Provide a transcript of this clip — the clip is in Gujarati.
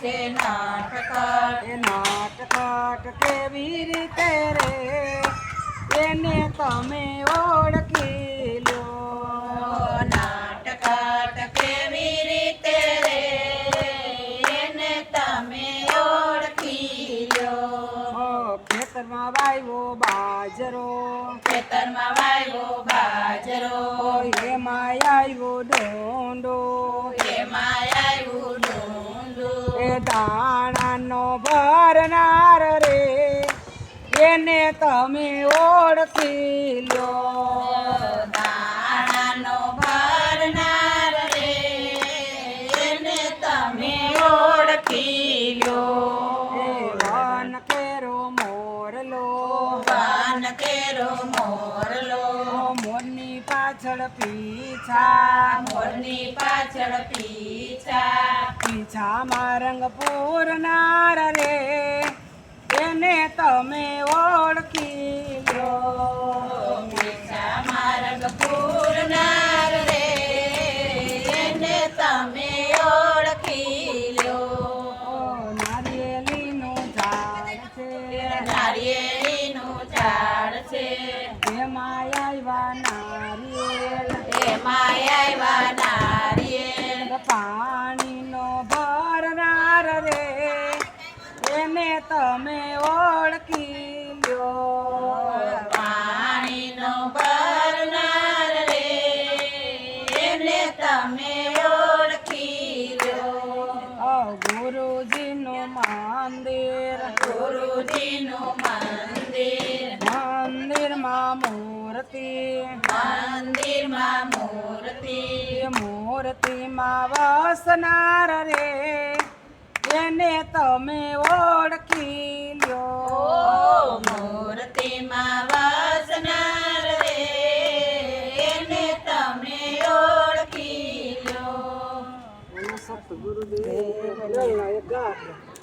છે નાટક એ નાટક કેવી રીતે રે? એને તમે ઓળખી લો. નાટક કેવી રીતે રે? એને તમે ઓળખી લો. ઓ ખેતરમાં વાયવો બાજરો. ખેતરમાં વાયવો બાજરો. એમાં આવ્યો ડોંડો. દાણાનો ભરનાર રે. એને તમે ઓળખી લો. દાણાનો ભરનાર રે. એને તમે ઓળખી લો. વન કેરો મોરલો વાન કેરો મોરલો મોરની પાછળ પીછા. મોરની પાછળ પીછા. પીછામાં રંગ પૂરનાર રે. એને તમે ઓળખી લો પીછા માર્ગ પૂરનાર રે. એને તમે ઓળખી લો નારિયેલીનું ઝાડ છે. નારિયેળીનું ઝાડ છે. એમાં આવ્યા નારિયેલ. એમાં મંદિર. ગુરુજીનું મંદિર. મંદિરમાં મૂર્તિ. મંદિરમાં મૂર્તિ. મૂર્તિમાં વસનાર રે. એને તમે ઓળખી લ્યો. મૂર્તિમાં વસનાર રે. એને તમે ઓળખી લો સતગુરુદેવ